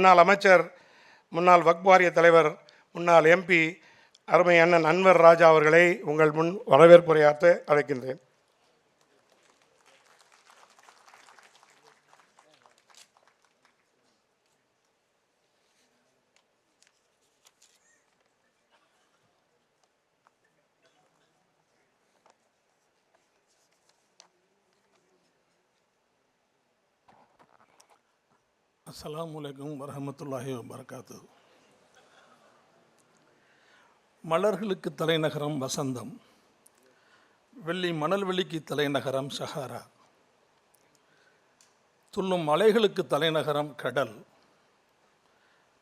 முன்னாள் அமைச்சர் முன்னாள் வக்பாரிய தலைவர் முன்னாள் எம்பி அருமை அண்ணன் அன்வர் ராஜா அவர்களை உங்கள் முன் வரவேற்புரையாற்ற அழைக்கின்றேன். அஸ்லாம் வலைக்கம் வரமத்துல்லாஹி வபரகாத்து மலர்களுக்கு தலைநகரம் வசந்தம். வெள்ளி மணல்வெளிக்கு தலைநகரம் சஹாரா. துள்ளும் மலைகளுக்கு தலைநகரம் கடல்.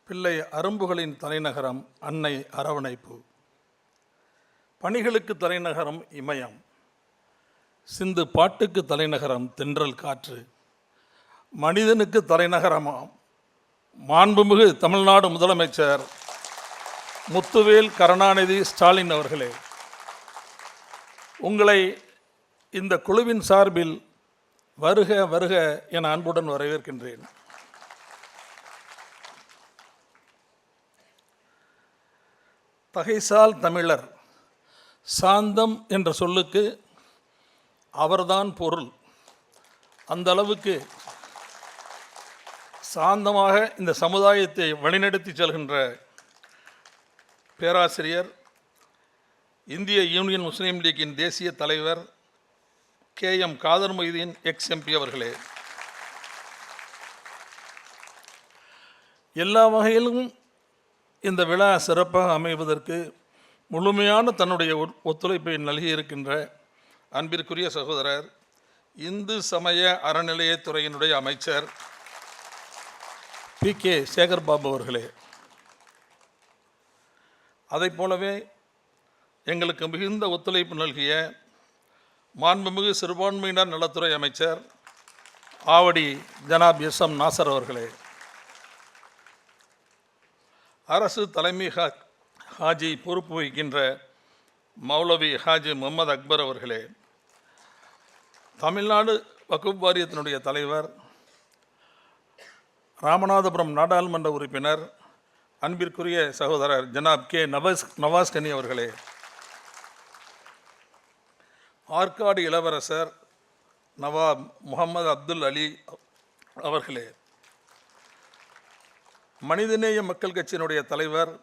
பிள்ளை அரும்புகளின் தலைநகரம் அன்னை அரவணைப்பு. பணிகளுக்கு தலைநகரம் இமயம். சிந்து பாட்டுக்கு தலைநகரம் தென்றல் காற்று. மனிதனுக்கு தலைநகரமாம். மாண்புமிகு தமிழ்நாடு முதலமைச்சர் முத்துவேல் கருணாநிதி ஸ்டாலின் அவர்களே உங்களை இந்த குழுவின் சார்பில் வருக வருக என அன்புடன் வரவேற்கின்றேன். தகைசால் தமிழர் சாந்தம் என்ற சொல்லுக்கு அவர்தான் பொருள். அந்த அளவுக்கு சாந்தமாக இந்த சமுதாயத்தை வழிநடத்தி செல்கின்ற பேராசிரியர் இந்திய யூனியன் முஸ்லீம் லீக்கின் தேசிய தலைவர் K M Kader Mohideen ex MP அவர்களே. எல்லா வகையிலும் இந்த விழா சிறப்பாக அமைவதற்கு முழுமையான தன்னுடைய ஒத்துழைப்பை நல்கியிருக்கின்ற அன்பிற்குரிய சகோதரர் இந்து சமய அறநிலையத்துறையினுடைய அமைச்சர் பி. கே. சேகர்பாபு அவர்களே அதைப் போலவே எங்களுக்கு மிகுந்த ஒத்துழைப்பு நல்கிய மாண்புமிகு சிறுபான்மையினர் நலத்துறை அமைச்சர் ஆவடி ஜனாப் எஸ். எம். நாசர் அவர்களே அரசு தலைமை ஹா ஹாஜி பொறுப்பு வகிக்கின்ற மௌலவி ஹாஜி முகமது அக்பர் அவர்களே தமிழ்நாடு வகுப்பு வாரியத்தினுடைய தலைவர் ராமநாதபுரம் நாடாளுமன்ற உறுப்பினர் அன்பிற்குரிய சகோதரர் ஜனாப் கே. நவாஸ் நவாஸ்கனி அவர்களே. ஆற்காடு இளவரசர் நவாப் முகமது அப்துல் அலி அவர்களே. மனிதநேய மக்கள் கட்சியினுடைய தலைவர்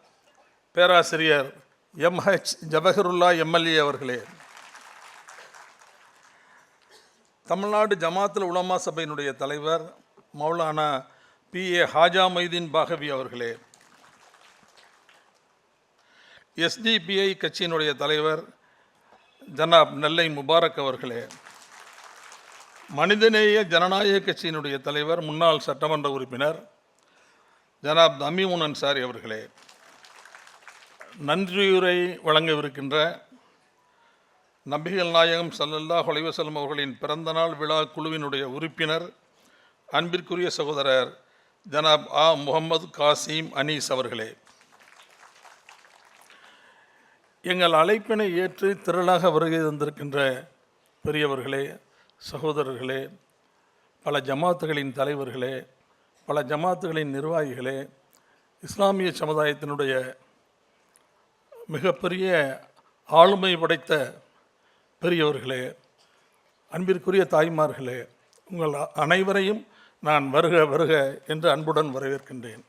பேராசிரியர் எம்ஹெச் ஜபஹருல்லா எம்எல்ஏ அவர்களே. தமிழ்நாடு ஜமாத்துல் உலமா சபையினுடைய தலைவர் மௌலானா பி. ஏ. ஹாஜா மைதீன் பாகவி அவர்களே எஸ்டிபிஐ கட்சியினுடைய தலைவர் ஜனாப் நெல்லை முபாரக் அவர்களே மனிதநேய ஜனநாயக கட்சியினுடைய தலைவர் முன்னாள் சட்டமன்ற உறுப்பினர் ஜனாப் தமிமுன் அன்சாரி அவர்களே நன்றியுரை வழங்கவிருக்கின்ற நபிகள் நாயகம் சல்லல்லா ஹொலைவசலம் அவர்களின் பிறந்தநாள் விழா குழுவினுடைய உறுப்பினர் அன்பிற்குரிய சகோதரர் ஜனாப் ஆ முகமது காசிம் அனீஸ் அவர்களே. எங்கள் அழைப்பினை ஏற்று திரளாக வருகை தந்திருக்கின்ற பெரியவர்களே சகோதரர்களே பல ஜமாத்துகளின் தலைவர்களே பல ஜமாத்துகளின் நிர்வாகிகளே இஸ்லாமிய சமுதாயத்தினுடைய மிகப்பெரிய ஆளுமை படைத்த பெரியவர்களே அன்பிற்குரிய தாய்மார்களே உங்கள் அனைவரையும் நான் வருக வருக என்று அன்புடன் வரவேற்கின்றேன்.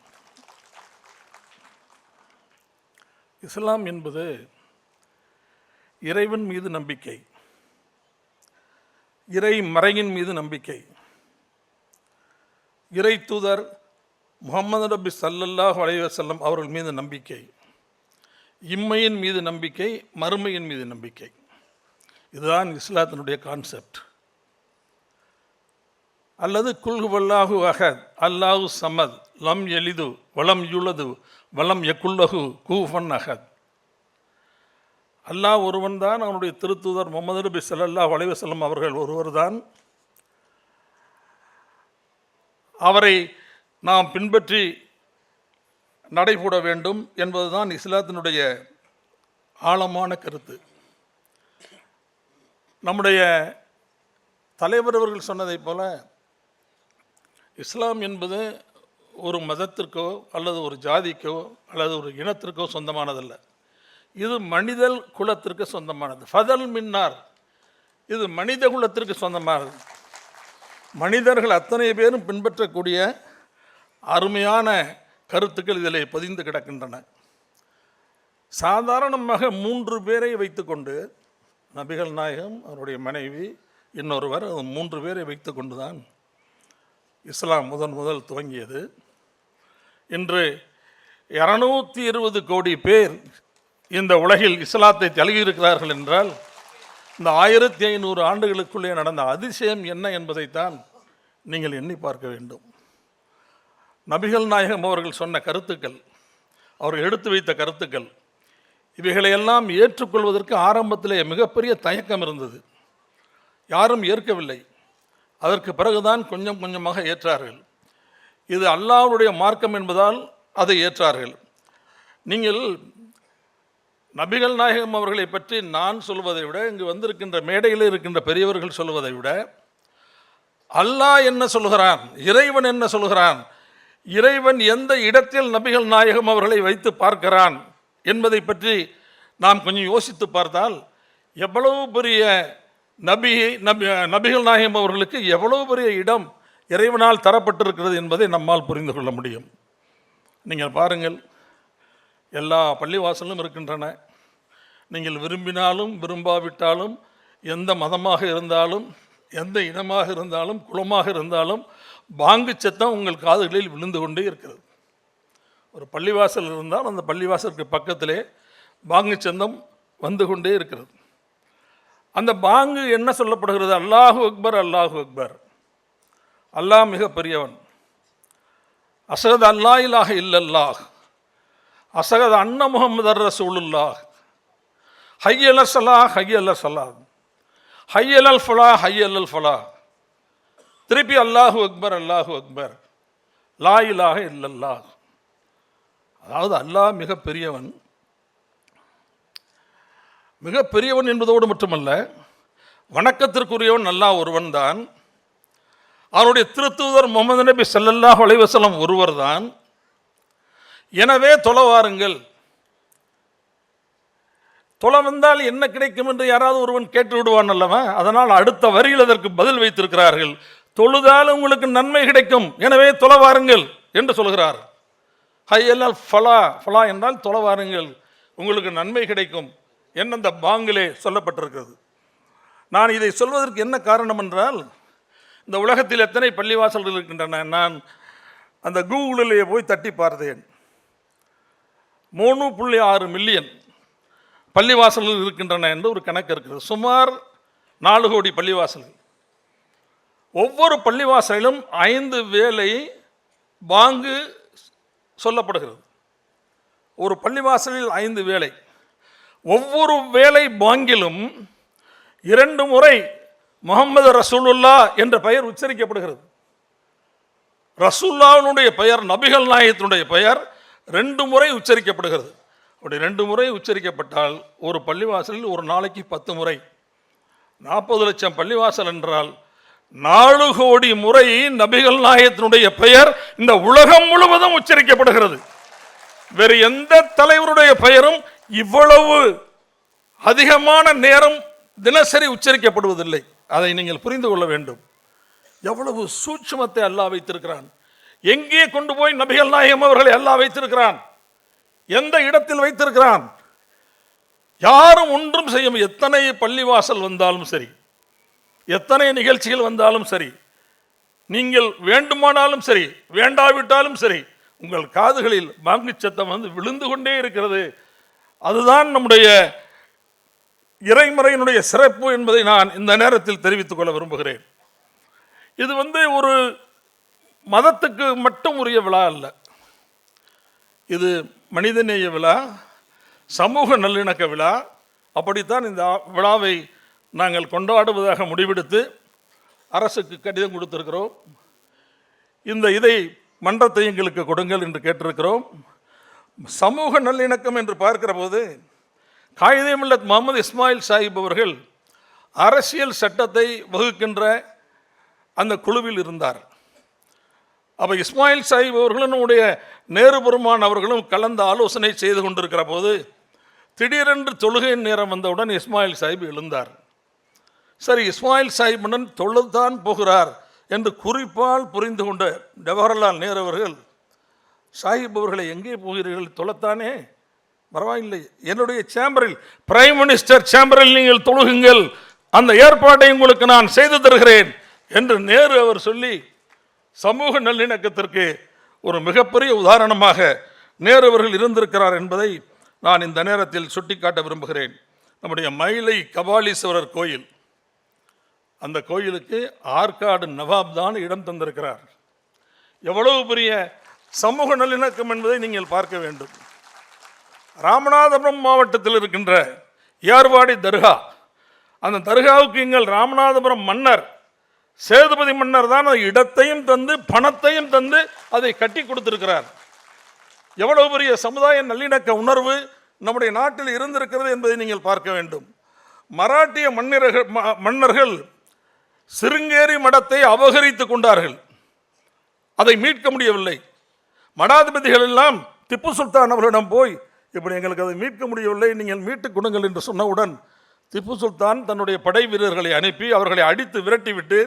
இஸ்லாம் என்பது இறைவன் மீது நம்பிக்கை இறை மறையின் மீது நம்பிக்கை. இறை தூதர் முகமது நபி சல்லல்லாஹ் அலைஹி செல்லம் அவர்கள் மீது நம்பிக்கை இம்மையின் மீது நம்பிக்கை மறுமையின் மீது நம்பிக்கை. இதுதான் இஸ்லாத்தினுடைய கான்செப்ட். அல்லது குல்கு வல்லாஹு அஹத் அல்லாஹு சமத் லம் எளிது வளம் யுளது வளம் எக்குல்லகு கூஃபன் அஹத் அல்லாஹ் ஒருவன் தான் அவனுடைய திருத்தூதர் முகமது நபி ஸல்லல்லாஹு வலைவசல்லம் அவர்கள் ஒருவர் தான் அவரை நாம் பின்பற்றி நடைபோட வேண்டும் என்பதுதான் இஸ்லாத்தினுடைய ஆழமான கருத்து. நம்முடைய தலைவர் அவர்கள் சொன்னதைப் போல இஸ்லாம் என்பது ஒரு மதத்திற்கோ அல்லது ஒரு ஜாதிக்கோ அல்லது ஒரு இனத்திற்கோ சொந்தமானதல்ல. இது மனிதல் குலத்திற்கு சொந்தமானது. ஃபதல் மின்னார். இது மனித குலத்திற்கு சொந்தமானது. மனிதர்கள் அத்தனை பேரும் பின்பற்றக்கூடிய அருமையான கருத்துக்கள் இதில் பதிந்து கிடக்கின்றன. சாதாரணமாக மூன்று பேரை வைத்துக்கொண்டு நபிகள் நாயகம் அவருடைய மனைவி இன்னொருவர் மூன்று பேரை வைத்துக்கொண்டு தான் இஸ்லாம் முதன் முதல் துவங்கியது. இன்று இரநூத்தி இருபது கோடி பேர் இந்த உலகில் இஸ்லாத்தை தழுகியிருக்கிறார்கள் என்றால் இந்த ஆயிரத்தி ஐநூறு ஆண்டுகளுக்குள்ளே நடந்த அதிசயம் என்ன என்பதைத்தான் நீங்கள் எண்ணி பார்க்க வேண்டும். நபிகள் நாயகம் அவர்கள் சொன்ன கருத்துக்கள் அவர் எடுத்து வைத்த கருத்துக்கள் இவைகளையெல்லாம் ஏற்றுக்கொள்வதற்கு ஆரம்பத்திலே மிகப்பெரிய தயக்கம் இருந்தது. யாரும் ஏற்கவில்லை. அதற்கு பிறகுதான் கொஞ்சம் கொஞ்சமாக ஏற்றார்கள். இது அல்லாவுடைய மார்க்கம் என்பதால் அதை ஏற்றார்கள். நீங்கள் நபிகள் நாயகம் அவர்களை பற்றி நான் சொல்வதை விட இங்கு வந்திருக்கின்ற மேடையில் இருக்கின்ற பெரியவர்கள் சொல்வதை விட அல்லாஹ் என்ன சொல்கிறான்? இறைவன் என்ன சொல்கிறான்? இறைவன் எந்த இடத்தில் நபிகள் நாயகம் அவர்களை வைத்து பார்க்கிறான் என்பதை பற்றி நாம் கொஞ்சம் யோசித்து பார்த்தால் எவ்வளவு பெரிய நபி நபி நபிகள் நாயகம் அவர்களுக்கு எவ்வளோ பெரிய இடம் இறைவனால் தரப்பட்டிருக்கிறது என்பதை நம்மால் புரிந்து கொள்ள முடியும். நீங்கள் பாருங்கள் எல்லா பள்ளிவாசலும் இருக்கின்றன. நீங்கள் விரும்பினாலும் விரும்பாவிட்டாலும் எந்த மதமாக இருந்தாலும் எந்த இனமாக இருந்தாலும் குலமாக இருந்தாலும் பாங்கு சத்தம் உங்கள் காதுகளில் விழுந்து கொண்டே இருக்கிறது. ஒரு பள்ளிவாசல் இருந்தால் அந்த பள்ளிவாசலுக்கு பக்கத்திலே பாங்கு சந்தம் வந்து கொண்டே இருக்கிறது. அந்த பாங்கு என்ன சொல்லப்படுகிறது? அல்லாஹு அக்பர் அல்லாஹு அக்பர். அல்லாஹ் மிக பெரியவன். அசகத் அல்லா இலாக இல்லல்லாஹ். அசகத் அன்ன முகமது ரசூலுல்லாஹ். ஹையல சலா ஹையல சலா ஹையலல் ஃபலா ஹையலல் ஃபலா திருப்பி அல்லாஹு அக்பர் அல்லாஹு அக்பர். லா இலாக இல்லல்லாஹ். அதாவது அல்லாஹ் மிக பெரியவன். மிக பெரியவன் என்பதோடு மட்டுமல்ல வணக்கத்திற்குரியவன் நல்லா ஒருவன் தான் அவருடைய திருத்தூதர் முகமது நபி ஸல்லல்லாஹு அலைஹி ஒருவர் தான் எனவே தொலை வாருங்கள். தொலை வந்தால் என்ன கிடைக்கும் என்று யாராவது ஒருவன் கேட்டு விடுவான் அல்லவா? அதனால் அடுத்த வரியில் அதற்கு பதில் வைத்திருக்கிறார்கள். தொழுதால் உங்களுக்கு நன்மை கிடைக்கும். எனவே தொலை வாருங்கள் என்று சொல்கிறார். ஹையல்லால் ஃபலா ஃபலா என்றால் தொலை வாருங்கள். உங்களுக்கு நன்மை கிடைக்கும். என்ன அந்த பாங்கிலே சொல்லப்பட்டிருக்கிறது. நான் இதை சொல்வதற்கு என்ன காரணம் என்றால் இந்த உலகத்தில் எத்தனை பள்ளிவாசல்கள் இருக்கின்றன நான் அந்த கூகுளிலே போய் தட்டி பார்த்தேன். மூணு புள்ளி ஆறு மில்லியன் பள்ளிவாசல்கள் இருக்கின்றன என்று ஒரு கணக்கு இருக்கிறது. சுமார் நாலு கோடி பள்ளிவாசல்கள். ஒவ்வொரு பள்ளிவாசலிலும் ஐந்து வேலை பாங்கு சொல்லப்படுகிறது. ஒரு பள்ளிவாசலில் ஐந்து வேலை ஒவ்வொரு வேலை பாங்கிலும் இரண்டு முறை முகமது ரசூலுல்லா என்ற பெயர் உச்சரிக்கப்படுகிறது. ரசூல்லாவினுடைய பெயர் நபிகள் நாயகத்தினுடைய பெயர் ரெண்டு முறை உச்சரிக்கப்படுகிறது. அப்படி ரெண்டு முறை உச்சரிக்கப்பட்டால் ஒரு பள்ளிவாசலில் ஒரு நாளைக்கு பத்து முறை. நாற்பது லட்சம் பள்ளிவாசல் என்றால் நாலு கோடி முறை நபிகள் நாயகத்தினுடைய பெயர் இந்த உலகம் முழுவதும் உச்சரிக்கப்படுகிறது. வேறு எந்த தலைவருடைய பெயரும் இவ்வளவு அதிகமான நேரம் தினசரி உச்சரிக்கப்படுவதில்லை. அதை நீங்கள் புரிந்து கொள்ள வேண்டும். எவ்வளவு சூட்சுமத்தை அல்லாஹ் வைத்திருக்கிறான். எங்கே கொண்டு போய் நபிகள் நாயகம் அவர்களை அல்லாஹ் வைத்திருக்கிறான்? எந்த இடத்தில் வைத்திருக்கிறான்? யாரும் ஒன்றும் செய்ய எத்தனை பள்ளிவாசல் வந்தாலும் சரி எத்தனை நிகழ்ச்சிகள் வந்தாலும் சரி நீங்கள் வேண்டுமானாலும் சரி வேண்டாவிட்டாலும் சரி உங்கள் காதுகளில் மாங்கு சத்தம் வந்து விழுந்து கொண்டே இருக்கிறது. அதுதான் நம்முடைய இறைமறையினுடைய சிறப்பு என்பதை நான் இந்த நேரத்தில் தெரிவித்துக் கொள்ள விரும்புகிறேன். இது வந்து ஒரு மதத்துக்கு மட்டும் உரிய விழா அல்ல. இது மனிதநேய விழா சமூக நல்லிணக்க விழா. அப்படித்தான் இந்த விழாவை நாங்கள் கொண்டாடுவதாக முடிவெடுத்து அரசுக்கு கடிதம் கொடுத்திருக்கிறோம். இந்த இதை மன்றத்தை எங்களுக்கு கொடுங்கள் என்று கேட்டிருக்கிறோம். சமூக நல்லிணக்கம் என்று பார்க்கிற போது காயிதே மில்லத் முகமது இஸ்மாயில் சாஹிப் அவர்கள் அரசியல் சட்டத்தை வகுக்கின்ற அந்த குழுவில் இருந்தார். அப்போ இஸ்மாயில் சாஹிப் அவர்களும் நம்முடைய நேரு பெருமான் அவர்களும் கலந்து ஆலோசனை செய்து கொண்டிருக்கிற போது திடீரென்று தொழுகையின் நேரம் வந்தவுடன் இஸ்மாயில் சாஹிப் எழுந்தார். சரி இஸ்மாயில் சாஹிபுடன் தொழுதான் போகிறார் என்று குறிப்பால் புரிந்து கொண்ட ஜவஹர்லால் நேரு அவர்கள் சாஹிப் அவர்களை எங்கே போகிறீர்கள்? தொலைத்தானே? பரவாயில்லை. என்னுடைய சேம்பரில் பிரைம் மினிஸ்டர் சேம்பரில் நீங்கள் தொழுகுங்கள். அந்த ஏற்பாட்டை உங்களுக்கு நான் செய்து தருகிறேன் என்று நேரு அவர் சொல்லி சமூக நல்லிணக்கத்திற்கு ஒரு மிகப்பெரிய உதாரணமாக நேரு அவர்கள் இருந்திருக்கிறார் என்பதை நான் இந்த நேரத்தில் சுட்டிக்காட்ட விரும்புகிறேன். நம்முடைய மயிலை கபாலீஸ்வரர் கோயில். அந்த கோயிலுக்கு ஆற்காடு நவாப் தான் இடம் தந்திருக்கிறார். எவ்வளவு பெரிய சமூக நல்லிணக்கம் என்பதை நீங்கள் பார்க்க வேண்டும். ராமநாதபுரம் மாவட்டத்தில் இருக்கின்ற ஏர்வாடி தர்கா அந்த தர்காவுக்கு எங்கள் ராமநாதபுரம் மன்னர் சேதுபதி மன்னர் தான் அந்த இடத்தையும் தந்து பணத்தையும் தந்து அதை கட்டி கொடுத்திருக்கிறார். எவ்வளவு பெரிய சமுதாய நல்லிணக்க உணர்வு நம்முடைய நாட்டில் இருந்திருக்கிறது என்பதை நீங்கள் பார்க்க வேண்டும். மராட்டிய மன்னர்கள் ம- மன்னர்கள் சிருங்கேரி மடத்தை அபகரித்து கொண்டார்கள். அதை மீட்க முடியவில்லை. மடாதிபதிகள் எல்லாம் திப்பு சுல்தான் அவர்களிடம் போய் இப்படி எங்களுக்கு அதை மீட்க முடியவில்லை நீங்கள் மீட்டுக் கொடுங்கள் என்று சொன்னவுடன் திப்பு சுல்தான் தன்னுடைய படை வீரர்களை அனுப்பி அவர்களை அடித்து விரட்டிவிட்டு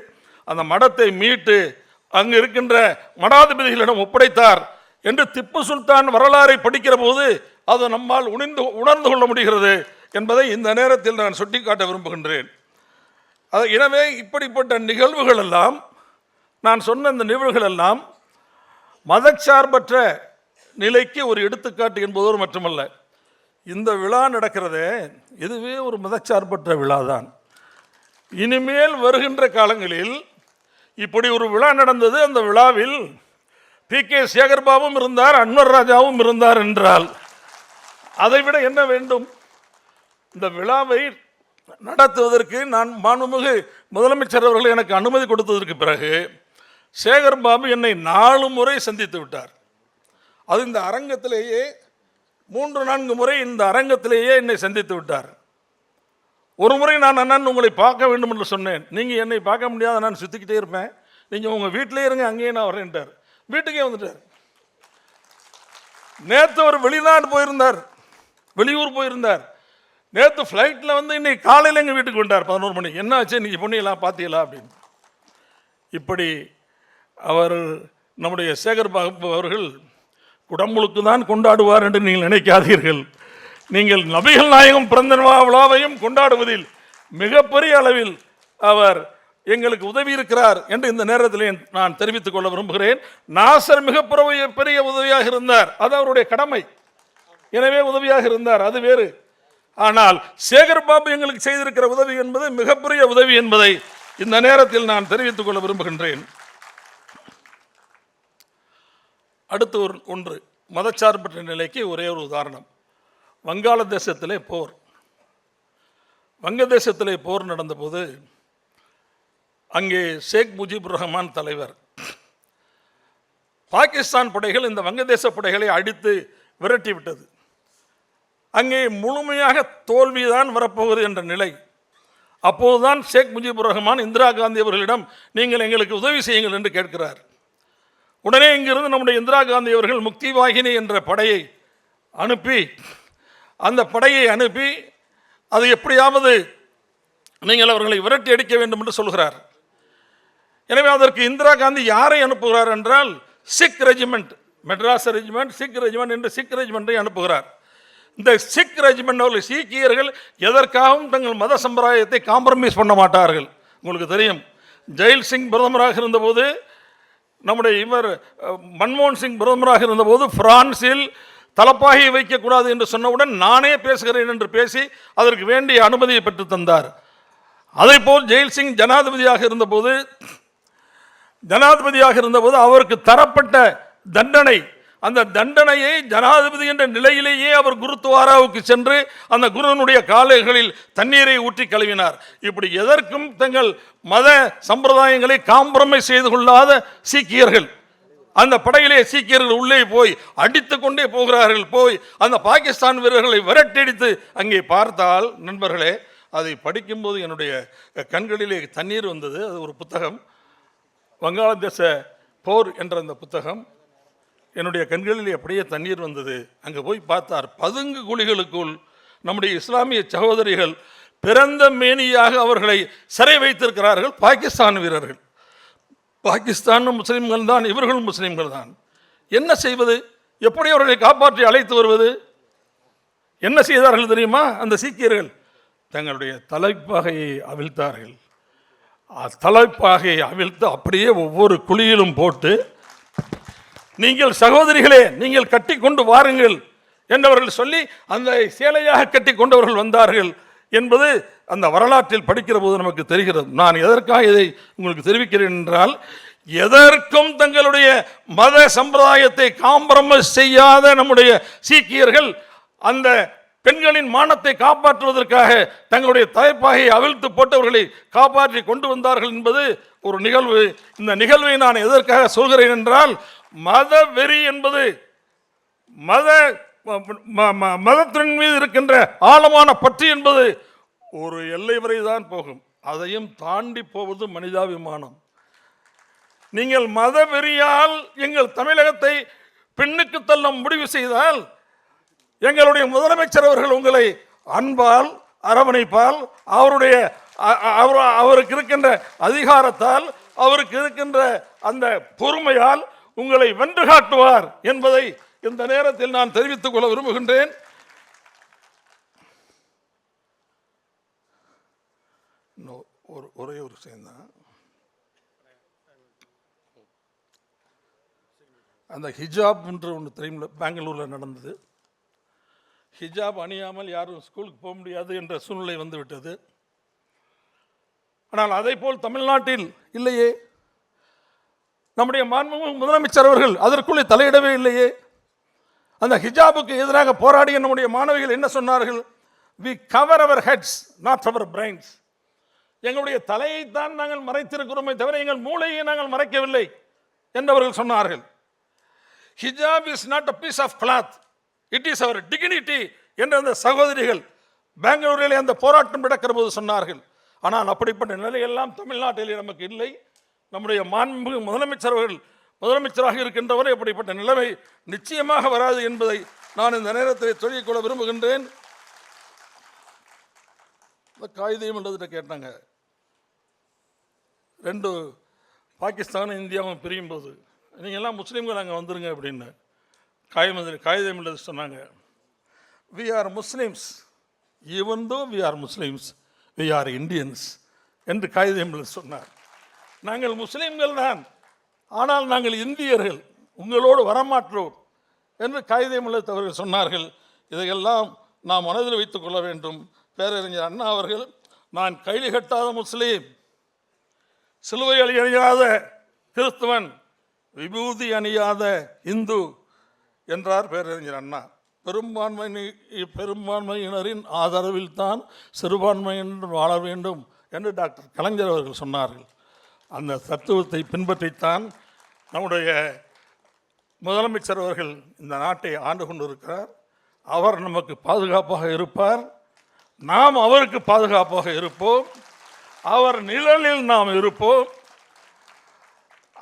அந்த மடத்தை மீட்டு அங்கு இருக்கின்ற மடாதிபதிகளிடம் ஒப்படைத்தார் என்று திப்பு சுல்தான் வரலாறை படிக்கிற போது அது நம்மால் உணர்ந்து உணர்ந்து கொள்ள முடிகிறது என்பதை இந்த நேரத்தில் நான் சுட்டிக்காட்ட விரும்புகின்றேன். அது எனவே இப்படிப்பட்ட நிகழ்வுகள் எல்லாம் நான் சொன்ன இந்த நிகழ்வுகள் எல்லாம் மதச்சார்பற்ற நிலைக்கு ஒரு எடுத்துக்காட்டு என்பதோடு மட்டுமல்ல இந்த விழா நடக்கிறதே இதுவே ஒரு மதச்சார்பற்ற விழா தான் இனிமேல் வருகின்ற காலங்களில் இப்படி ஒரு விழா நடந்தது. அந்த விழாவில் பி கே சேகர்பாபும் இருந்தார் அன்வர் ராஜாவும் இருந்தார் என்றால் அதைவிட என்ன வேண்டும்? இந்த விழாவை நடத்துவதற்கு நான் மாண்புமிகு முதலமைச்சர் அவர்கள் எனக்கு அனுமதி கொடுத்ததற்கு பிறகு சேகர் பாபு என்னை நாலு முறை சந்தித்து விட்டார். அது இந்த அரங்கத்திலேயே மூன்று நான்கு முறை இந்த அரங்கத்திலேயே என்னை சந்தித்து விட்டார். ஒரு முறை நான் அண்ணன் உங்களை பார்க்க வேண்டும் என்று சொன்னேன். நீங்கள் என்னை பார்க்க முடியாத நான் சுற்றிக்கிட்டே இருப்பேன். நீங்கள் உங்கள் வீட்டிலே இருங்க அங்கேயே நான் வரேன்ட்டார் வீட்டுக்கே வந்துட்டார். நேற்று அவர் வெளிநாடு போயிருந்தார். வெளியூர் போயிருந்தார். நேற்று ஃப்ளைட்டில் வந்து இன்னைக்கு காலையில் எங்கள் வீட்டுக்கு வந்தார். பதினோரு மணிக்கு என்ன ஆச்சு? இன்னைக்கு பொண்ணியெல்லாம் பார்த்தீங்களா அப்படின்னு. இப்படி அவர் நம்முடைய சேகர் பாபு அவர்கள் குடமுழுக்கு தான் கொண்டாடுவார் என்று நீங்கள் நினைக்காதீர்கள். நீங்கள் நபிகள் நாயகம் பிறந்த விழாவையும் கொண்டாடுவதில் மிகப்பெரிய அளவில் அவர் எங்களுக்கு உதவி இருக்கிறார் என்று இந்த நேரத்தில் நான் தெரிவித்துக் கொள்ள விரும்புகிறேன். நாசர் மிகப்பெரிய பெரிய உதவியாக இருந்தார். அது அவருடைய கடமை. எனவே உதவியாக இருந்தார். அது வேறு. ஆனால் சேகர் பாபு எங்களுக்கு செய்திருக்கிற உதவி என்பது மிகப்பெரிய உதவி என்பதை இந்த நேரத்தில் நான் தெரிவித்துக் கொள்ள விரும்புகின்றேன். அடுத்து ஒரு ஒன்று மதச்சார்பற்ற நிலைக்கு ஒரே ஒரு உதாரணம். வங்காளதேசத்திலே போர். வங்கதேசத்திலே போர் நடந்தபோது அங்கே ஷேக் முஜிபுர் ரஹ்மான் தலைவர். பாகிஸ்தான் படைகள் இந்த வங்கதேச படைகளை அடித்து விரட்டி விட்டது. அங்கே முழுமையாக தோல்விதான் வரப்போகுது என்ற நிலை. அப்போதுதான் ஷேக் முஜிபுர் ரஹ்மான் இந்திரா காந்தி அவர்களிடம் நீங்கள் எங்களுக்கு உதவி செய்யுங்கள் என்று கேட்கிறார். உடனே இங்கிருந்து நம்முடைய இந்திரா காந்தி அவர்கள் முக்தி வாகினி என்ற படையை அனுப்பி அந்த படையை அனுப்பி அது எப்படியாவது நீங்கள் அவர்களை விரட்டி அடிக்க வேண்டும் என்று சொல்கிறார். எனவே அதற்கு இந்திரா காந்தி யாரை அனுப்புகிறார் என்றால் Sikh regiment Madras regiment Sikh regiment என்று சிக் ரெஜிமெண்ட்டை அனுப்புகிறார். இந்த சிக் ரெஜிமெண்ட் அவர்கள் சீக்கியர்கள் எதற்காகவும் தங்கள் மத சம்பிரதாயத்தை காம்ப்ரமைஸ் பண்ண மாட்டார்கள். உங்களுக்கு தெரியும் ஜெயில் சிங் பிரதமராக இருந்தபோது நம்முடைய இவர் மன்மோகன் சிங் பிரதமராக இருந்தபோது பிரான்சில் தலப்பாகி வைக்கக்கூடாது என்று சொன்னவுடன் நானே பேசுகிறேன் என்று பேசி அதற்கு வேண்டிய அனுமதியை பெற்று தந்தார். அதேபோல் ஜெயில் சிங் ஜனாதிபதியாக இருந்தபோது ஜனாதிபதியாக இருந்தபோது அவருக்கு தரப்பட்ட தண்டனை அந்த தண்டனையை ஜனாதிபதி என்ற நிலையிலேயே அவர் குருத்வாராவுக்கு சென்று அந்த குருவனுடைய காலைகளில் தண்ணீரை ஊற்றி கழுவினார். இப்படி எதற்கும் தங்கள் மத சம்பிரதாயங்களை காம்ப்ரமைஸ் செய்து கொள்ளாத சீக்கியர்கள். அந்த படையிலே சீக்கியர்கள் உள்ளே போய் அடித்து கொண்டே போகிறார்கள். போய் அந்த பாகிஸ்தான் வீரர்களை விரட்டடித்து அங்கே பார்த்தால் நண்பர்களே அதை படிக்கும்போது என்னுடைய கண்களிலே தண்ணீர் வந்தது. அது ஒரு புத்தகம். வங்காளதேச போர் என்ற அந்த புத்தகம். என்னுடைய கண்களில் அப்படியே தண்ணீர் வந்தது. அங்கே போய் பார்த்தார் பதுங்கு குழிகளுக்குள் நம்முடைய இஸ்லாமிய சகோதரிகள் பிறந்த மேனியாக அவர்களை சிறை வைத்திருக்கிறார்கள் பாகிஸ்தான் வீரர்கள். பாகிஸ்தானும் முஸ்லீம்கள் தான் இவர்களும் முஸ்லீம்கள் தான். என்ன செய்வது? எப்படி அவர்களை காப்பாற்றி அழைத்து வருவது? என்ன செய்தார்கள் தெரியுமா? அந்த சீக்கியர்கள் தங்களுடைய தலைப்பாகையை அவிழ்த்தார்கள். தலைப்பாகையை அவிழ்த்து அப்படியே ஒவ்வொரு குழியிலும் போட்டு நீங்கள் சகோதரிகளே நீங்கள் கட்டி கொண்டு வாருங்கள் என்றவர்கள் சொல்லி அந்த சேலையாக கட்டி கொண்டவர்கள் வந்தார்கள் என்பது அந்த வரலாற்றில் படிக்கிற போது நமக்கு தெரிகிறது. நான் எதற்காக இதை உங்களுக்கு தெரிவிக்கிறேன் என்றால் எதற்கும் தங்களுடைய மத சம்பிரதாயத்தை காம்பிரமைஸ் செய்யாத நம்முடைய சீக்கியர்கள் அந்த பெண்களின் மானத்தை காப்பாற்றுவதற்காக தங்களுடைய தலைப்பாகை அவிழ்த்து போட்டவர்களை காப்பாற்றி கொண்டு வந்தார்கள் என்பது ஒரு நிகழ்வு. இந்த நிகழ்வை நான் எதற்காக சொல்கிறேன் என்றால் மத வெறி என்பது மத ம- ம- மதத்தின் மீது இருக்கின்ற ஆழமான பற்று என்பது ஒரு எல்லை வரை தான் போகும். அதையும் தாண்டி போவது மனிதாபிமானம். நீங்கள் மத வெறியால் எங்கள் தமிழகத்தை பெண்ணுக்கு தள்ள முடிவு செய்தால் எங்களுடைய முதலமைச்சர் அவர்கள் உங்களை அன்பால் அரவணைப்பால் அவருடைய அவர் அவருக்கு இருக்கின்ற அதிகாரத்தால் அவருக்கு இருக்கின்ற அந்த பொறுமையால் உங்களை வென்று காட்டுவார் என்பதை இந்த நேரத்தில் நான் தெரிவித்துக் கொள்ள விரும்புகின்றேன். ஒரு ஒரே ஒரு விஷயம் தான். அந்த ஹிஜாப் என்று ஒன்று தெரியுமில்ல பெங்களூரில் நடந்தது. ஹிஜாப் அணியாமல் யாரும் ஸ்கூலுக்கு போக முடியாது என்ற சூழ்நிலை வந்துவிட்டது. ஆனால் அதே போல் தமிழ்நாட்டில் இல்லையே. நம்முடைய மாண்புமிகு முதலமைச்சர் அவர்கள் அதற்குள்ளே தலையிடவே இல்லையே. அந்த ஹிஜாபுக்கு எதிராக போராடிய நம்முடைய மாணவிகள் என்ன சொன்னார்கள்? We cover our heads not our brains எங்களுடைய தலையைத்தான் நாங்கள் மறைத்திருக்கிறோமே தவிர எங்கள் மூளையை நாங்கள் மறைக்கவில்லை என்றவர்கள் சொன்னார்கள். Hijab is not a piece of cloth it is our dignity என்ற அந்த சகோதரிகள் பெங்களூரில் அந்த போராட்டம் நடக்கிற போது சொன்னார்கள். ஆனால் அப்படிப்பட்ட நிலையெல்லாம் தமிழ்நாட்டில் நமக்கு இல்லை. நம்முடைய மாண்பு முதலமைச்சர் அவர்கள் முதலமைச்சராக இருக்கின்றவரை அப்படிப்பட்ட நிலைமை நிச்சயமாக வராது என்பதை நான் இந்த நேரத்தில் சொல்லிக்கொள்ள விரும்புகின்றேன். இந்த காகிதம் என்றதுட்ட கேட்டாங்க. ரெண்டு பாகிஸ்தானும் இந்தியாவும் பிரியும் போது நீங்கள் எல்லாம் முஸ்லீம்கள் அங்கே வந்துருங்க அப்படின்னு காயம் காகிதம் எழுத சொன்னாங்க. We are Muslims even though we are Muslims we are Indians என்று காகிதம் சொன்னார். நாங்கள் முஸ்லீம்கள் தான். ஆனால் நாங்கள் இந்தியர்கள். உங்களோடு வரமாற்றோம் என்று கைதை எழுத்தவர்கள் சொன்னார்கள். இதையெல்லாம் நாம் மனதில் வைத்துக் கொள்ள வேண்டும். பேரறிஞர் அண்ணா அவர்கள் நான் கைது கட்டாத முஸ்லீம் சிலுவை அணியாத கிறிஸ்துவன் விபூதி அணியாத இந்து என்றார் பேரறிஞர் அண்ணா. பெரும்பான்மை பெரும்பான்மையினரின் ஆதரவில் தான் சிறுபான்மையினர் வாழ வேண்டும் என்று டாக்டர் கலைஞர் அவர்கள் சொன்னார்கள். அந்த தத்துவத்தை பின்பற்றித்தான் நம்முடைய முதலமைச்சர் அவர்கள் இந்த நாட்டை ஆண்டு கொண்டிருக்கிறார். அவர் நமக்கு பாதுகாப்பாக இருப்பார். நாம் அவருக்கு பாதுகாப்பாக இருப்போம். அவர் நிழலில் நாம் இருப்போம்.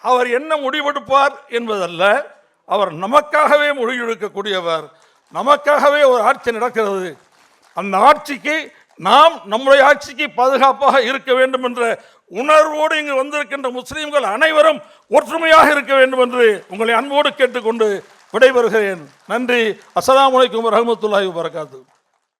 அவர் என்ன முடிவெடுப்பார் என்பதல்ல அவர் நமக்காகவே முடிவெடுக்கக்கூடியவர் நமக்காகவே ஒரு ஆட்சி நடக்கிறது. அந்த ஆட்சிக்கு நாம் நம்முடைய ஆட்சிக்கு பாதுகாப்பாக இருக்க வேண்டும் என்ற உணர்வோடு இங்கு வந்திருக்கின்ற முஸ்லீம்கள் அனைவரும் ஒற்றுமையாக இருக்க வேண்டும் என்று உங்களை அன்போடு கேட்டுக்கொண்டு விடைபெறுகிறேன். நன்றி. அஸ்லாம் வலைக்கம் வரஹ்மத்துல்லாஹி வரகாத்து